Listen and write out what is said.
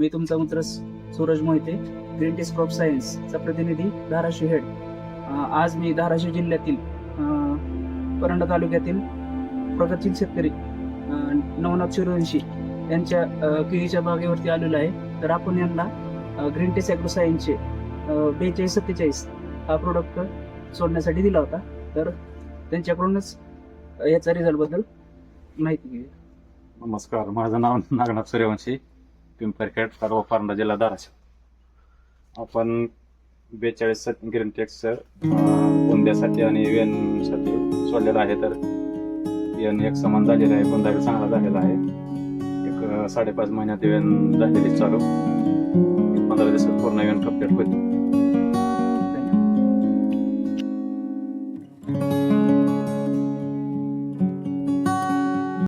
मी तुमचा मित्र Suraj Mohite green tea crop सायन्सचा प्रतिनिधी धाराशिव हेड. आज मी धाराशिव जिल्ह्यातील परंडा तालुक्यातील प्रगतशील शेतकरी नवनाथ सूर्यवंशी यांच्या अं, केळीच्या बागेवरती आलेलो आहे. तर आपण यांना ग्रीन टी सॅक्रो सायन्सचे बेचाळीस सत्तेचाळीस हा प्रोडक्ट सोडण्यासाठी दिला होता. तर त्यांच्याकडूनच याचा रिझल्टबद्दल माहिती घेऊया. नमस्कार. माझं नाव नागनाथ सूर्यवंशी. पिंपरखेड सर्व पारंडा जिल्हा धाराशिव. आपण बेचाळीस ग्रीन टेक्स बुंद्यासाठी आणि वेनसाठी सोडलेलं आहे तर वेन एक समान झालेला आहे बुंदा चांगला झालेला आहे. एक साडेपाच महिन्यात वेन झालेली चालू. पंधरा दिवसात पूर्ण वेन कंप्लीट होती